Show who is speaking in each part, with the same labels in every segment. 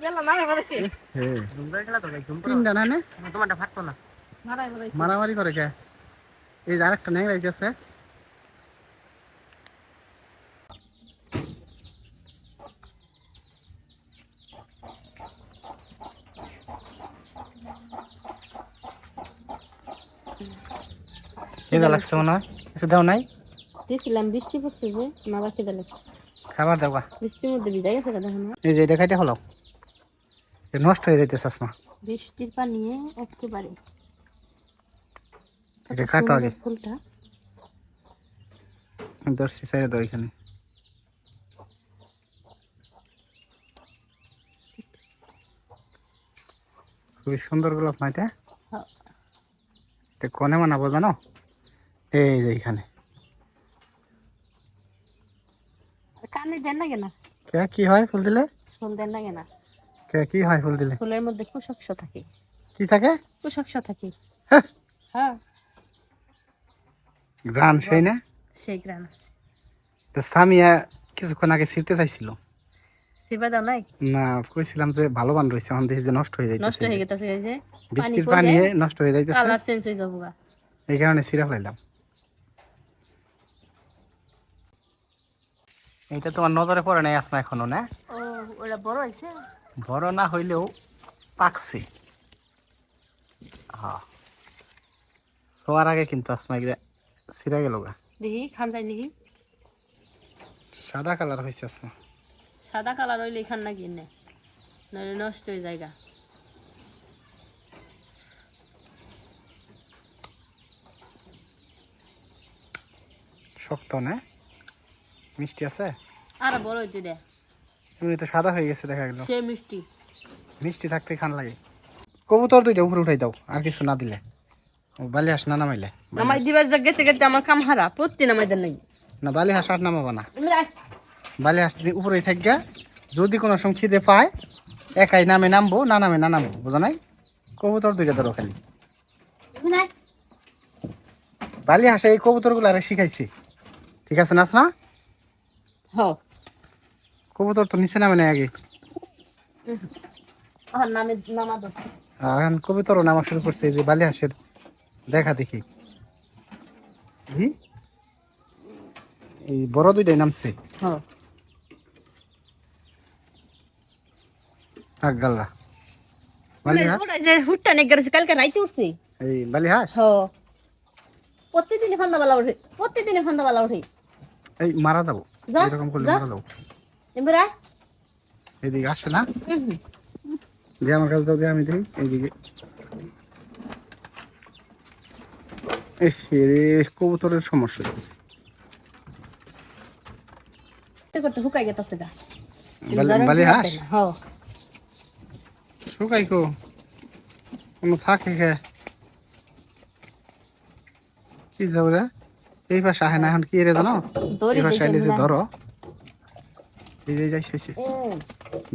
Speaker 1: ಎಲ್ಲ ನಾಳೆ ಬದಕ್ತಿ ಹ್ಮ್ ತುಂಬಾ ಇಲ್ಲ ತೊಗೊಂಡು ತುಂಬ ತಿಂದ ನಾನು ತುಂಬಾ ಫಾಟ್ ಬಂದ মারামারি করে কে? এই যে আরেকটা নেই গেছে খিদা লাগছে মনে হয়। কিছু দাও নাই?
Speaker 2: দিয়েছিলাম বৃষ্টি পড়ছে যে লাগছে।
Speaker 1: খাবার দেওয়া
Speaker 2: বৃষ্টির মধ্যে ভিজা গেছে কথা না।
Speaker 1: এই যে এটা খাইতে হলো নষ্ট হয়ে যাইতে চাসমা
Speaker 2: বৃষ্টির পানি একেবারে।
Speaker 1: এটা কাটো আগে।
Speaker 2: ফুলটা।
Speaker 1: দর্শি চাই দাও এখানে। খুবই সুন্দর গোলাপ না এটা?
Speaker 2: হ্যাঁ।
Speaker 1: এটা কনে বানাবো জানো? এই যে এখানে।
Speaker 2: কানে দেন না কেনা?
Speaker 1: কে কি হয় ফুল দিলে?
Speaker 2: ফুল দেন না কেনা?
Speaker 1: কে কি হয় ফুল দিলে?
Speaker 2: ফুলের মধ্যে কুশক্ষ থাকে।
Speaker 1: কি থাকে?
Speaker 2: কুশক্ষ থাকে।
Speaker 1: হ্যাঁ। গ্রান সেই না?
Speaker 2: সেই গ্রান আছে।
Speaker 1: তো সামিয়া কিছুক্ষণ আগে ছিঁড়তে চাইছিল।
Speaker 2: দাও নাই?
Speaker 1: না কইছিলাম যে ভালো বান রয়েছে এখন দেখি যে নষ্ট হয়ে
Speaker 2: নষ্ট হয়ে গেছে এই যে
Speaker 1: বৃষ্টির পানি নষ্ট হয়ে যাইতেছে।
Speaker 2: কালার চেঞ্জ হয়ে যাব
Speaker 1: এই কারণে ছিঁড়া ফেলাইলাম। এইটা তোমার নজরে পড়ে নাই আসমা এখনও না?
Speaker 2: ও ওটা বড়
Speaker 1: না হইলেও পাকছে। হ্যাঁ শোয়ার আগে কিন্তু আসমা এগুলা ছিঁড়া গেল গা।
Speaker 2: দেখি খান যাই দেখি।
Speaker 1: সাদা কালার হয়েছে আসমা
Speaker 2: সাদা কালার হইলে খান না কিনে নইলে নষ্ট হয়ে যায় গা।
Speaker 1: শক্ত না? মিষ্টি আছে?
Speaker 2: আর বড় হইতে দে।
Speaker 1: এমনি তো সাদা হয়ে গেছে দেখা গেল।
Speaker 2: সে মিষ্টি।
Speaker 1: মিষ্টি থাকতে খান লাগে। কবুতর দুইটা উপরে উঠাই দাও আর কিছু না দিলে। বালি হাঁস না নামাইলে?
Speaker 2: নামাই দিবার যা গেতে গেতে আমার কাম হারা প্রতি নামাই দেন নাই।
Speaker 1: না বালি হাঁস আর নামাবা না। বালি হাঁস উপরে থাকবে যদি কোনো সময় খিদে পায় একাই নামে নামবো না নামে না নামবো বুঝো নাই? কবুতর দুইটা ধরো খালি। বালি হাসে এই কবুতরগুলো আরে শিখাইছি। ঠিক আছে নাসমা
Speaker 2: হ।
Speaker 1: কবুতর তো নিচে নামে নাই আগে। এখন কবুতরও নামা শুরু করছে যে বালি হাঁসের দেখা দেখি। এই বড় দুইটাই নামছে। থাক গাল্লা। বালি হাঁস
Speaker 2: ওটা যে হুটটা নে গেছে কালকে রাইতে উঠছি।
Speaker 1: এই বালি হাঁস
Speaker 2: হ প্রতিদিনই ফান্দা উঠে প্রতিদিনই উঠে।
Speaker 1: এই মারা যাব এরকম করলে মারা যাব
Speaker 2: এবার
Speaker 1: এদিকে আসে না?
Speaker 2: হুম, হুম।
Speaker 1: যে আমার কাছে দাও আমি দেখি এইদিকে কবুতরের সমস্যা হচ্ছে
Speaker 2: করতে করতে হুকাই গেছে গা।
Speaker 1: বালি- বালি হাঁস?
Speaker 2: হ
Speaker 1: শুকাই কো কোনো থাকে কে কি যাব রে এই পাশে আহে না এখন কি রে জানো?
Speaker 2: দড়ি
Speaker 1: এই পাশে
Speaker 2: দেখে
Speaker 1: আইলে যে
Speaker 2: হয়।
Speaker 1: ধরো। এই যে যাইছে যাইছে।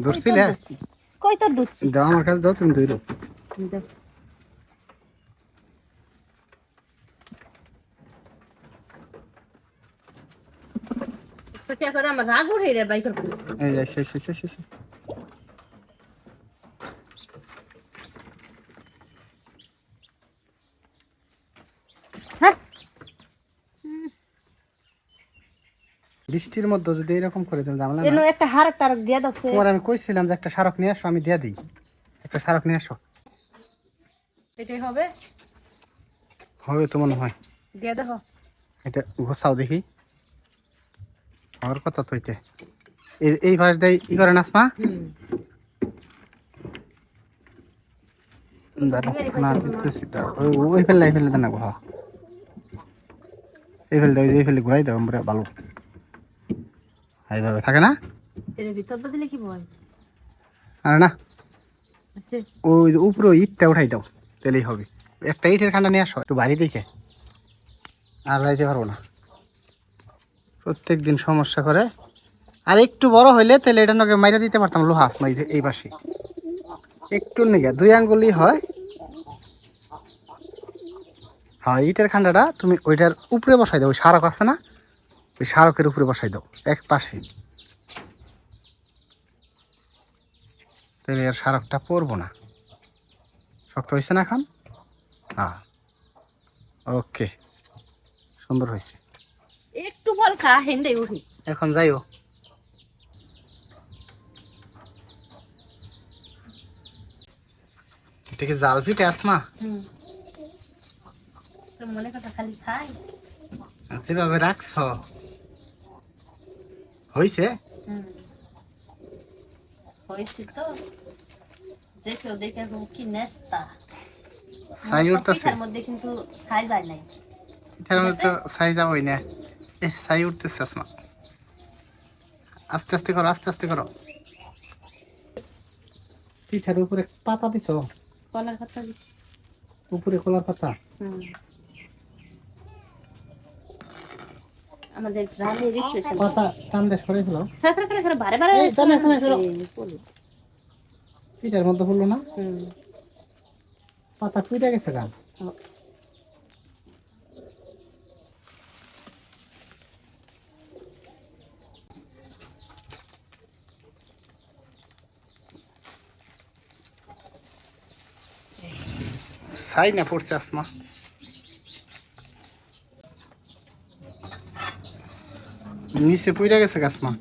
Speaker 1: ধরছিলে?
Speaker 2: কই তোর দুসছি
Speaker 1: দাও আমার কাছে দাও তুমি ধরো
Speaker 2: সত্যি করে আমার রাগ উঠে রে বাইকের
Speaker 1: এই যাইছে যাইছে যাইছে, যাইছে।
Speaker 2: হ্যাঁ।
Speaker 1: বৃষ্টির মধ্যে যদি এরকম করে জানলা
Speaker 2: এনো একটা হারক টারক দিয়া দাও
Speaker 1: তোমার আমি কইছিলাম যে একটা সারক নিয়ে আসো আমি দিয়ে দিই। একটা সারক নিয়ে আসো।
Speaker 2: এটাই হবে?
Speaker 1: হবে তো মনে হয়।
Speaker 2: দিয়া দেখো।
Speaker 1: এটা ঘোষাও দেখি। আমার কথা তো এটা এই- ভাস দেয় ই করে নাসমা। ওই- এই ফেলে দেন না গো হ্যাঁ। এই ফেলে দাও এই ফেলে ঘুরাই দাও আমরা ভালো। এইভাবে থাকে না? আরে না। ওই উপরে ইটটা উঠাই দাও তাহলেই হবে। একটা ইটের খান্ডা নিয়ে আসো একটু বাড়ি দিকে আর যাইতে পারব না। প্রত্যেক দিন সমস্যা করে। আর একটু বড় হইলে তাহলে এটা নাকি মাইরা দিতে পারতাম লোহাস মাই এই পাশে। একটু নিগে, দুই আঙ্গুলি হয়। হ্যাঁ ইটের খান্ডাটা তুমি ওইটার উপরে বসাই দাও, ওই সারক আছে না? ওই সারকের উপরে বসাই দাও, এক পাশে। তাহলে আর সারকটা পরবো না। শক্ত হয়েছে না এখন? হ্যাঁ। ওকে। সুন্দর হয়েছে
Speaker 2: ফল খা হেন্ডে উঠি।
Speaker 1: এখন যাইও। এটা কি জাল পিঠে আসমা
Speaker 2: মনে করছে খালি ছাই।
Speaker 1: সেভাবে রাখছ? হয়েছে
Speaker 2: হুম। হয়েছে তো। যে কেউ দেখে কি নেস্তা।
Speaker 1: ছাই উঠতেছে।
Speaker 2: পিঠার মধ্যে কিন্তু ছাই যায় নাই।
Speaker 1: এটার মধ্যে তো ছাই যাবই না। এ ছাই উঠতেছে আসমা। আস্তে আস্তে করো আস্তে আস্তে করো। পিঠার উপরে পাতা দিছ?
Speaker 2: কলার
Speaker 1: উপরে কলার পাতা?
Speaker 2: আমাদের গ্রামের
Speaker 1: পাতা টান দিয়ে সরে ফেলো
Speaker 2: বারে বারে
Speaker 1: এই, থামে, থামে, ফেলো। পিঠার মধ্যে হলো না? পাতা কুইটা গেছে গান ছাই না পড়ছে আসমা। নিচে পুইরা গেছে গাছমা